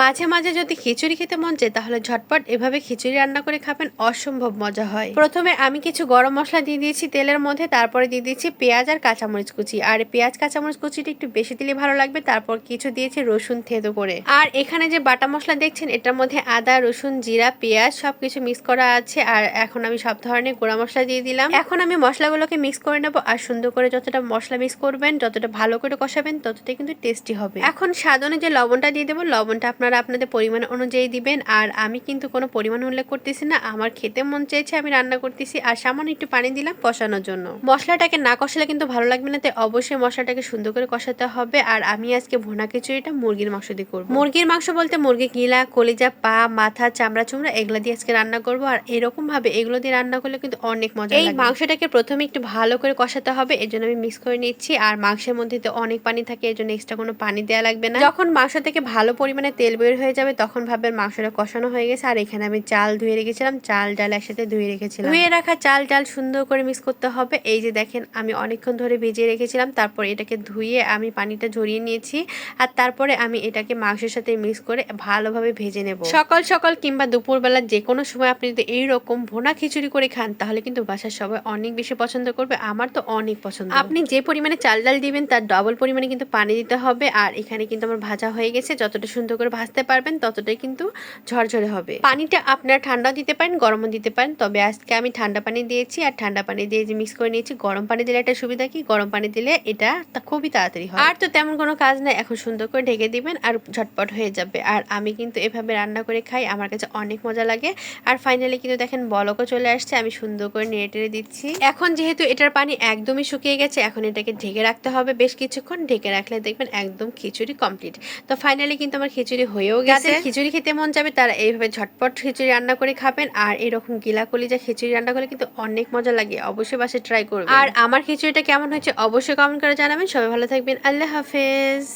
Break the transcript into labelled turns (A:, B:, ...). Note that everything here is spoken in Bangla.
A: মাঝে মাঝে যদি খিচুড়ি খেতে মন চায়, তাহলে ঝটপট এভাবে খিচুড়ি রান্না করে খাবেন। অসম্ভব মজা হয়। প্রথমে আমি কিছু গরম মশলা দিয়ে দিয়েছি তেলের মধ্যে, তারপরে দিয়ে দিয়েছি পেঁয়াজ আর কাঁচামরিচ কুচি। আর পেঁয়াজ, কাঁচামরিচ কুচিটা একটু বেশি দিলে ভালো লাগবে, তারপর কিছু দিয়েছি রসুন থেতো করে। আর এখানে যে বাটা মশলা দেখছেন, এটার মধ্যে আদা, রসুন, জিরা, পেঁয়াজ সবকিছু মিক্স করা আছে। আর এখন আমি সব ধরনের গুঁড়া মশলা দিয়ে দিলাম। এখন আমি মশলাগুলোকে মিক্স করে নেব, আর সুন্দর করে যতটা মশলা মিক্স করবেন, যতটা ভালো করে কষাবেন, ততটাই কিন্তু টেস্টি হবে। এখন স্বাদ অনুযায়ী লবণটা দিয়ে দেবো। লবণটা আপনারা আপনাদের পরিমাণ অনুযায়ী দিবেন আর আমি কিন্তু কোনো পরিমাণ উল্লেখ করতেছি না। আমার খেতে মন চেয়েছে আমি রান্না করতেছি আর সামান্য একটু পানি দিলাম কষানোর জন্য। মশলাটাকে না কষালে কিন্তু ভালো লাগবে না তাই অবশ্যই মশলাটাকে সুন্দর করে কষাতে হবে। আর আমি আজকে ভুনা খিচুড়িটা মুরগির মাংস দিয়ে করব। মুরগির মাংস বলতে মুরগি গিলা কলিজা পা মাথা চামড়া চুমড়া এগুলো দিয়ে আজকে রান্না করব। আর এরকম ভাবে এগুলো দিয়ে রান্না করলে কিন্তু অনেক মজা এই মাংসটাকে প্রথমে একটু ভালো করে কষাতে হবে এর জন্য আমি মিক্স করে নিচ্ছি। আর মাংসের মধ্যে তো অনেক পানি থাকে এর জন্য এক্সট্রা কোনো পানি দেওয়া লাগবে না। যখন মাংস থেকে ভালো পরিমাণে তেল বের হয়ে যাবে তখন ভাববেন মাংসটা কষানো হয়ে গেছে। আর এখানে আমি চাল ধুয়ে রেখেছিলাম চাল ডাল একসাথে ধুয়ে রেখেছিলাম। ধুয়ে রাখা চাল ডাল সুন্দর করে মিক্স করতে হবে। এই যে দেখেন আমি অনেকক্ষণ ধরে ভিজিয়ে রেখেছিলাম তারপর এটাকে ধুয়ে আমি পানিটা ঝরিয়ে নিয়েছি। আর তারপরে আমি এটাকে মাংসের সাথে মিক্স করে ভালোভাবে ভেজে নেব। সকাল সকাল কিংবা দুপুরবেলা যে কোনো সময় আপনি যদি এইরকম ভোনা খিচুড়ি করে খান তাহলে কিন্তু বাসার সবাই অনেক বেশি পছন্দ করবে আমার তো অনেক পছন্দ। আপনি যে পরিমাণে চাল ডাল দিবেন তার ডবল পরিমাণে কিন্তু পানি দিতে হবে। আর এখানে কিন্তু আমার ভাজা হয়ে গেছে যতটা সুন্দর করে ভাজতে পারবেন, ততটাই কিন্তু ঝরঝরে হবে। পানিটা আপনারা ঠান্ডা দিতে পারেন, গরমও দিতে পারেন, তবে আজকে আমি ঠান্ডা পানি দিয়েছি, আর ঠান্ডা পানি দিয়ে যে মিক্স করে নিয়েছি, গরম পানি দিলে একটা সুবিধা কি? গরম পানি দিলে এটা খুবই তাড়াতাড়ি হয়। আর তো তেমন কোনো কাজ নাই, এখন সুন্দর করে ঢেকে দিবেন আর ঝটপট হয়ে যাবে। আর আমি কিন্তু এভাবে রান্না করে খাই, আমার কাছে অনেক মজা লাগে। আর ফাইনালি কিন্তু দেখেন বলকও চলে আসছে, আমি সুন্দর করে নেড়ে টেড়ে দিচ্ছি। এখন যেহেতু এটার পানি একদমই শুকিয়ে গেছে, এখন এটাকে ঢেকে রাখতে হবে। বেশ কিছুক্ষণ ঢেকে রাখলে দেখবেন একদম খিচুড়ি কমপ্লিট তো ফাইনালি কিন্তু আমার খিচুড়ি হয়েও গেছে। খিচুড়ি খেতে মন যাবে তারা এইভাবে ঝটপট খিচুড়ি রান্না করে খাবেন। আর এরকম গিলা কলিজা খিচুড়ি রান্না করলে কিন্তু অনেক মজা লাগে। অবশ্যই বাসে ট্রাই করবেন। আর আমার খিচুড়িটা কেমন হয়েছে অবশ্যই কমেন্ট করে জানাবেন। সবাই ভালো থাকবেন। আল্লাহ হাফেজ।